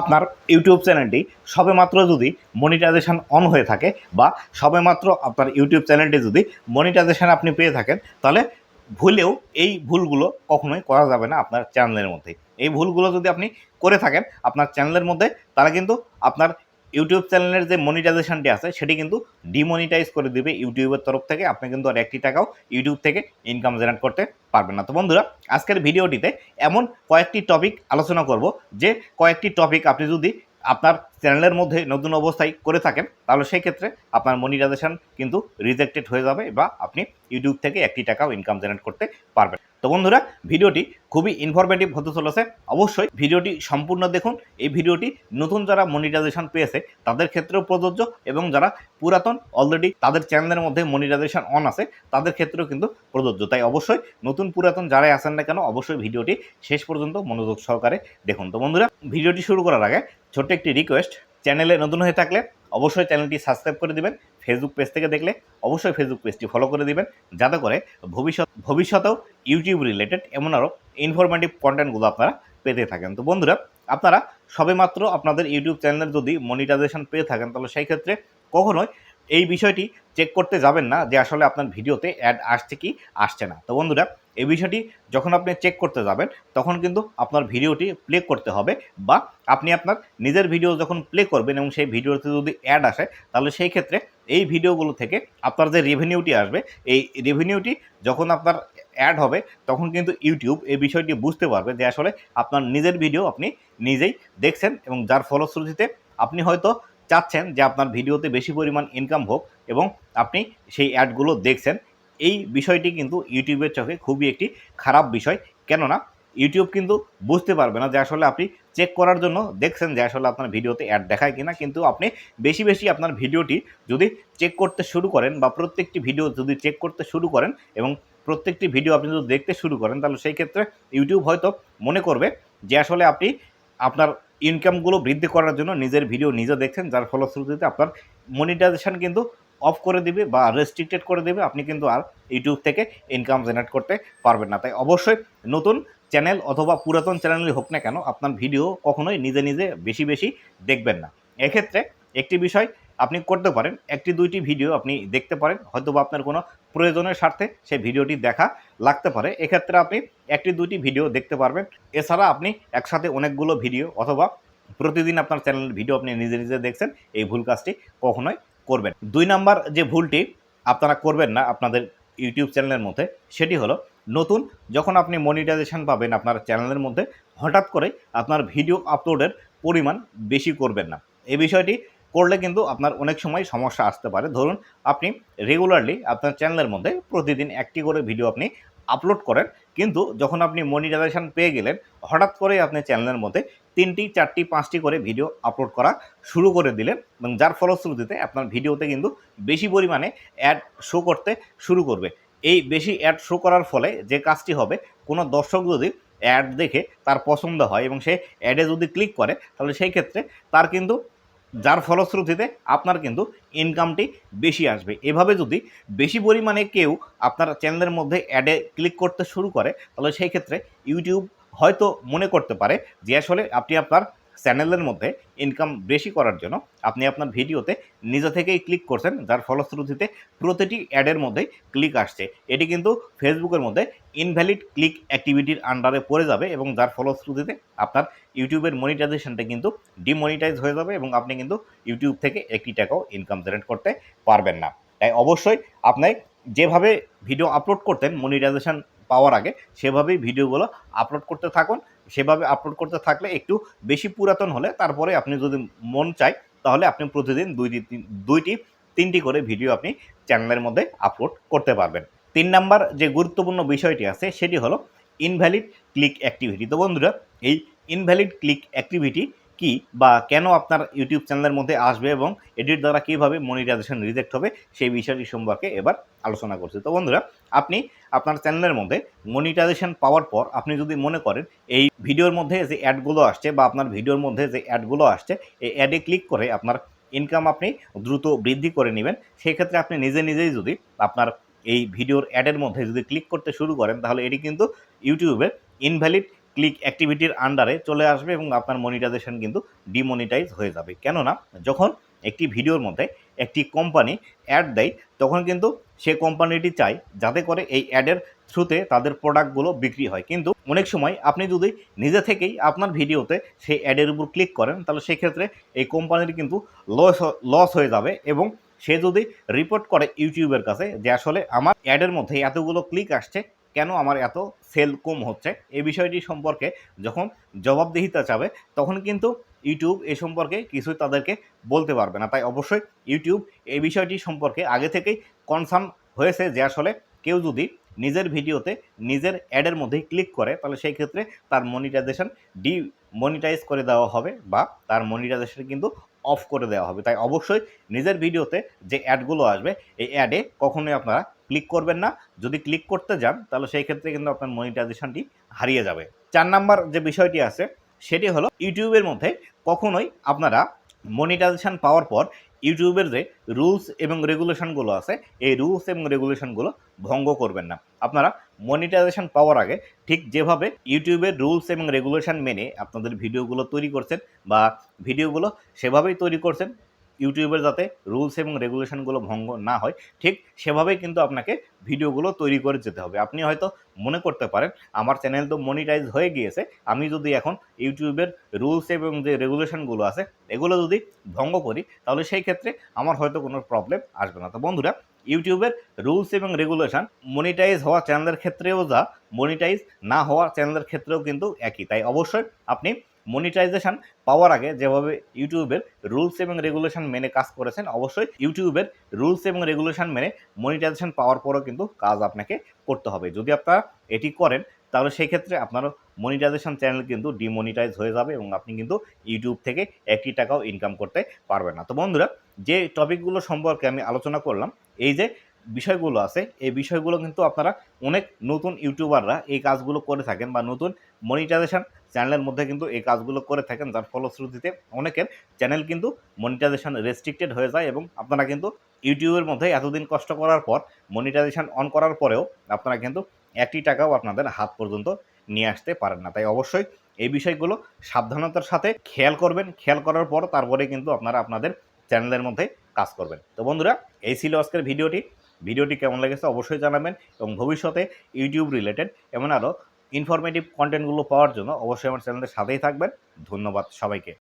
আপনার ইউটিউব চ্যানেলটি সবেমাত্র যদি মনিটাইজেশান অন হয়ে থাকে বা সবেমাত্র আপনার ইউটিউব চ্যানেলটি যদি মনিটাইজেশান আপনি পেয়ে থাকেন, তাহলে ভুলেও এই ভুলগুলো কখনোই করা যাবে না আপনার চ্যানেলের মধ্যে। এই ভুলগুলো যদি আপনি করে থাকেন, আপনার চ্যানেলের মধ্যে তারা কিন্তু আপনার ইউটিউব চ্যানেলের যে মনিটাইজেশনটি আছে, সেটি কিন্তু ডিমনিটাইজ করে দিবে ইউটিউবের তরফ থেকে। আপনি কিন্তু আর একটি টাকাও ইউটিউব থেকে ইনকাম জেনারেট করতে পারবেন না। তো বন্ধুরা, আজকের ভিডিওটিতে এমন কয়েকটি টপিক আলোচনা করব, যে কয়েকটি টপিক আপনি যদি আপনার চ্যানেলের মধ্যে নতুন অবস্থায় করে থাকেন, তাহলে সেই ক্ষেত্রে আপনার মনিটাইজেশন কিন্তু রিজেক্টেড হয়ে যাবে বা আপনি ইউটিউব থেকে একটি টাকাও ইনকাম জেনারেট করতে পারবেন। তো বন্ধুরা, ভিডিওটি খুবই ইনফরমেটিভ হতে চলেছে। অবশ্যই ভিডিওটি সম্পূর্ণ দেখুন। এই ভিডিওটি নতুন যারা মনিটাইজেশন পেয়েছে, তাদের ক্ষেত্রেও প্রযোজ্য এবং যারা পুরাতন অলরেডি তাদের চ্যানেলের মধ্যে মনিটাইজেশন অন আছে, তাদের ক্ষেত্রেও কিন্তু প্রযোজ্য। তাই অবশ্যই নতুন পুরাতন যারাই আছেন না কেন, অবশ্যই ভিডিওটি শেষ পর্যন্ত মনোযোগ সহকারে দেখুন। তো বন্ধুরা, ভিডিওটি শুরু করার আগে ছোট্ট একটি রিকোয়েস্ট চ্যানেলে নতুন হয়ে থাকলে অবশ্যই চ্যানেলটি সাবস্ক্রাইব করে দিবেন ফেসবুক পেজ থেকে দেখলে অবশ্যই ফেসবুক পেজটি ফলো করে দিবেন। যাতে করে ভবিষ্যৎ, ভবিষ্যতেও ইউটিউব রিলেটেড এমন আরও ইনফরমেটিভ কন্টেন্টগুলো আপনারা পেতে থাকেন। তো বন্ধুরা, আপনারা সবেমাত্র আপনাদের ইউটিউব চ্যানেলের যদি মনিটাইজেশন পেয়ে থাকেন, তাহলে সেই ক্ষেত্রে কখনোই এই বিষয়টি চেক করতে যাবেন না যে আসলে আপনার ভিডিওতে অ্যাড আসছে কি, আসছে না। তো বন্ধুরা, এই বিষয়টি যখন আপনি চেক করতে যাবেন, তখন কিন্তু আপনার ভিডিওটি প্লে করতে হবে বা আপনি আপনার নিজের ভিডিও যখন প্লে করবেন এবং সেই ভিডিওতে যদি অ্যাড আসে, তাহলে সেই ক্ষেত্রে এই ভিডিওগুলো থেকে আপনার যে রেভিনিউটি আসবে, এই রেভিনিউটি যখন আপনার অ্যাড হবে, তখন কিন্তু ইউটিউব এই বিষয়টি বুঝতে পারবে যে আসলে আপনার নিজের ভিডিও আপনি নিজেই দেখছেন এবং যার ফলশ্রুতিতে আপনি হয়তো চাচ্ছেন যে আপনার ভিডিওতে বেশি পরিমাণ ইনকাম হোক এবং আপনি সেই অ্যাডগুলো দেখছেন, এই বিষয়টি কিন্তু ইউটিউবের চোখে খুবই একটি খারাপ বিষয়। কেননা, ইউটিউব কিন্তু বুঝতে পারবে না যে আসলে আপনি চেক করার জন্য দেখছেন যে আসলে আপনার ভিডিওতে অ্যাড দেখায় কিনা, কিন্তু আপনি বেশি বেশি আপনার ভিডিওটি যদি চেক করতে শুরু করেন বা প্রত্যেকটি ভিডিও যদি চেক করতে শুরু করেন এবং প্রত্যেকটি ভিডিও আপনি যদি দেখতে শুরু করেন, তাহলে সেই ক্ষেত্রে ইউটিউব হয়তো মনে করবে যে আসলে আপনি আপনার ইনকামগুলো বৃদ্ধি করার জন্য নিজের ভিডিও নিজে দেখছেন, যার ফলশ্রুতিতে আপনার মনিটাইজেশন কিন্তু অফ করে দিবে বা রেস্ট্রিক্টেড করে দেবে। আপনি কিন্তু আর ইউটিউব থেকে ইনকাম জেনারেট করতে পারবেন না। তাই অবশ্যই নতুন চ্যানেল অথবা পুরাতন চ্যানেলই হোক না কেন, আপনার ভিডিও কখনোই নিজে নিজে বেশি বেশি দেখবেন না। এক্ষেত্রে একটি বিষয় আপনি করতে পারেন, একটি দুইটি ভিডিও আপনি দেখতে পারেন হয়তো বা আপনার কোনো প্রয়োজনের স্বার্থে সেই ভিডিওটি দেখা লাগতে পারে। এক্ষেত্রে আপনি একটি দুইটি ভিডিও দেখতে পারবেন। এছাড়া আপনি একসাথে অনেকগুলো ভিডিও অথবা প্রতিদিন আপনার চ্যানেলের ভিডিও আপনি নিজে নিজে দেখছেন, এই ভুল কাজটি কখনোই করবেন। দুই নাম্বার যে ভুলটি আপনারা করবেন না আপনাদের ইউটিউব চ্যানেলের মধ্যে, সেটি হলো নতুন যখন আপনি মনিটাইজেশন পাবেন আপনার চ্যানেলের মধ্যে, হঠাৎ করে আপনার ভিডিও আপলোডের পরিমাণ বেশি করবেন না। এই বিষয়টি করলে কিন্তু আপনার অনেক সময় সমস্যা আসতে পারে। ধরুন, আপনি রেগুলারলি আপনার চ্যানেলের মধ্যে প্রতিদিন একটি করে ভিডিও আপনি আপলোড করেন, কিন্তু যখন আপনি মনিটাইজেশন পেয়ে গেলেন, হঠাৎ করে আপনি চ্যানেলের মধ্যে তিনটি, চারটি, পাঁচটি করে ভিডিও আপলোড করা শুরু করে দিলেন এবং যার ফলশ্রুতিতে আপনার ভিডিওতে কিন্তু বেশি পরিমাণে অ্যাড শো করতে শুরু করবে। এই বেশি অ্যাড শো করার ফলে যে কাজটি হবে, কোনো দর্শক যদি অ্যাড দেখে তার পছন্দ হয় এবং সে অ্যাডে যদি ক্লিক করে, তাহলে সেই ক্ষেত্রে তার কিন্তু যার ফলশ্রুতিতে আপনার কিন্তু ইনকামটি বেশি আসবে। এভাবে যদি বেশি পরিমাণে কেউ আপনার চ্যানেলের মধ্যে অ্যাডে ক্লিক করতে শুরু করে, তাহলে সেই ক্ষেত্রে ইউটিউব হয়তো মনে করতে পারে যে আসলে আপনি আপনার চ্যানেলের মধ্যে ইনকাম বেশি করার জন্য আপনি আপনার ভিডিওতে নিজে থেকেই ক্লিক করছেন, যার ফলশ্রুতিতে প্রতিটি অ্যাডের মধ্যে ক্লিক আসছে। এটি কিন্তু ফেসবুকের মধ্যে ইনভ্যালিড ক্লিক অ্যাক্টিভিটির আন্ডারে পড়ে যাবে এবং যার ফলশ্রুতিতে আপনার ইউটিউবের মনিটাইজেশনটা কিন্তু ডিমনিটাইজ হয়ে যাবে এবং আপনি কিন্তু ইউটিউব থেকে একটি টাকাও ইনকাম জেনারেট করতে পারবেন না। তাই অবশ্যই আপনি যেভাবে ভিডিও আপলোড করতেন মনিটাইজেশন পাওয়ার আগে সেভাবেই ভিডিওগুলো আপলোড করতে থাকুন। সেভাবে আপলোড করতে থাকলে একটু বেশি পুরাতন হলে তারপরে আপনি যদি মন চায়, তাহলে আপনি প্রতিদিন দুইটি দুইটি তিনটি করে ভিডিও আপনি চ্যানেলের মধ্যে আপলোড করতে পারবেন। তিন নাম্বার যে গুরুত্বপূর্ণ বিষয়টি আছে, সেটি হলো ইনভ্যালিড ক্লিক অ্যাক্টিভিটি তো বন্ধুরা, এই ইনভ্যালিড ক্লিক অ্যাক্টিভিটি কি বা কেন আপনার ইউটিউব চ্যানেলের মধ্যে আসবে এবং এটির দ্বারা কীভাবে মনিটাইজেশন রিজেক্ট হবে সেই বিষয়টি সম্পর্কে এবার আলোচনা করছি। তো বন্ধুরা, আপনি আপনার চ্যানেলের মধ্যে মনিটাইজেশন পাওয়ার পর আপনি যদি মনে করেন এই ভিডিওর মধ্যে যে অ্যাডগুলো আসছে বা আপনার ভিডিওর মধ্যে যে অ্যাডগুলো আসছে, এই অ্যাডে ক্লিক করে আপনার ইনকাম আপনি দ্রুত বৃদ্ধি করে নেবেন। সেক্ষেত্রে আপনি নিজে নিজেই যদি আপনার এই ভিডিওর অ্যাডের মধ্যে যদি ক্লিক করতে শুরু করেন, তাহলে এটি কিন্তু ইউটিউবের ইনভ্যালিড ক্লিক অ্যাক্টিভিটির আন্ডারে চলে আসবে এবং আপনার মনিটাইজেশন কিন্তু ডিমনিটাইজ হয়ে যাবে। কেননা যখন একটি ভিডিওর মধ্যে একটি কোম্পানি অ্যাড দেয়, তখন কিন্তু সে কোম্পানিটি চায় যাতে করে এই অ্যাডের থ্রুতে তাদের প্রোডাক্টগুলো বিক্রি হয়। কিন্তু অনেক সময় আপনি যদি নিজে থেকেই আপনার ভিডিওতে সেই অ্যাডের উপর ক্লিক করেন, তাহলে সেক্ষেত্রে এই কোম্পানির কিন্তু লস লস হয়ে যাবে এবং সে যদি রিপোর্ট করে ইউটিউবের কাছে যে আসলে আমার অ্যাডের মধ্যে এতগুলো ক্লিক আসছে কেন আমার এত সেল কম হচ্ছে? এই বিষয়টি সম্পর্কে যখন জবাবদিহিতা চাবে, তখন কিন্তু ইউটিউব এ সম্পর্কে কিছুই তাদেরকে বলতে পারবে না। তাই অবশ্যই ইউটিউব এই বিষয়টি সম্পর্কে আগে থেকেই কনসার্ন হয়েছে যে আসলে কেউ যদি নিজের ভিডিওতে নিজের অ্যাডের মধ্যেই ক্লিক করে, তাহলে সেই ক্ষেত্রে তার মনিটাইজেশন ডি মনিটাইজ করে দেওয়া হবে বা তার মনিটাইজেশন কিন্তু অফ করে দেওয়া হবে। তাই অবশ্যই নিজের ভিডিওতে যে অ্যাডগুলো আসবে, এই অ্যাডে কখনোই আপনারা ক্লিক করবেন না। যদি ক্লিক করতে যান, তাহলে সেই ক্ষেত্রে কিন্তু আপনার মনিটাইজেশনটি হারিয়ে যাবে। চার নাম্বার যে বিষয়টি আছে, সেটি হলো ইউটিউবের মধ্যে কখনোই আপনারা মনিটাইজেশন পাওয়ার পর ইউটিউবের যে রুলস এবং রেগুলেশনগুলো আছে, এই রুলস এবং রেগুলেশনগুলো ভঙ্গ করবেন না। আপনারা মনিটাইজেশন পাওয়ার আগে ঠিক যেভাবে ইউটিউবের রুলস এবং রেগুলেশন মেনে আপনাদের ভিডিওগুলো তৈরি করছেন বা ভিডিওগুলো সেভাবেই তৈরি করছেন ইউটিউবের যাতে রুলস এবং রেগুলেশনগুলো ভঙ্গ না হয়, ঠিক সেভাবেই কিন্তু আপনাকে ভিডিওগুলো তৈরি করে যেতে হবে। আপনি হয়তো মনে করতে পারেন, আমার চ্যানেল তো মনিটাইজ হয়ে গিয়েছে, আমি যদি এখন ইউটিউবের রুলস এবং যে রেগুলেশনগুলো আছে, এগুলো যদি ভঙ্গ করি, তাহলে সেই ক্ষেত্রে আমার হয়তো কোনো প্রবলেম আসবে না। তো বন্ধুরা, ইউটিউবের রুলস এবং রেগুলেশন মনিটাইজ হওয়া চ্যানেলের ক্ষেত্রেও যা মনিটাইজ না হওয়া চ্যানেলের ক্ষেত্রেও কিন্তু একই। তাই অবশ্যই আপনি মনিটাইজেশন পাওয়ার আগে যেভাবে ইউটিউবের রুলস এবং রেগুলেশন মেনে কাজ করেছেন, অবশ্যই ইউটিউবের রুলস এবং রেগুলেশন মেনে মনিটাইজেশন পাওয়ার পরও কিন্তু কাজ আপনাকে করতে হবে। যদি আপনারা এটি করেন, তাহলে সেই ক্ষেত্রে আপনার মনিটাইজেশন চ্যানেল কিন্তু ডিমনিটাইজ হয়ে যাবে এবং আপনি কিন্তু ইউটিউব থেকে একটি টাকাও ইনকাম করতে পারবেন না। তো বন্ধুরা, যে টপিকগুলো সম্পর্কে আমি আলোচনা করলাম, এই যে বিষয়গুলো আছে, এই বিষয়গুলো কিন্তু আপনারা অনেক নতুন ইউটিউবাররা এই কাজগুলো করে থাকেন বা নতুন মনিটাইজেশন চ্যানেলের মধ্যে কিন্তু এই কাজগুলো করে থাকেন, যার ফলশ্রুতিতে অনেকের চ্যানেল কিন্তু মনিটাইজেশন রেস্ট্রিক্টেড হয়ে যায় এবং আপনারা কিন্তু ইউটিউবের মধ্যে এতদিন কষ্ট করার পর মনিটাইজেশন অন করার পরেও আপনারা কিন্তু একটি টাকাও আপনাদের হাত পর্যন্ত নিয়ে আসতে পারেন না। তাই অবশ্যই এই বিষয়গুলো সাবধানতার সাথে খেয়াল করবেন, খেয়াল করার পর তারপরে কিন্তু আপনারা আপনাদের চ্যানেলের মধ্যে কাজ করবেন। তো বন্ধুরা, এই ছিল আজকের ভিডিওটি। ভিডিওটি কেমন লেগেছে অবশ্যই জানাবেন এবং ভবিষ্যতে ইউটিউব রিলেটেড এমন আরও ইনফরমেটিভ কন্টেন্টগুলো পাওয়ার জন্য অবশ্যই আমার চ্যানেলের সাথেই থাকবেন। ধন্যবাদ সবাইকে।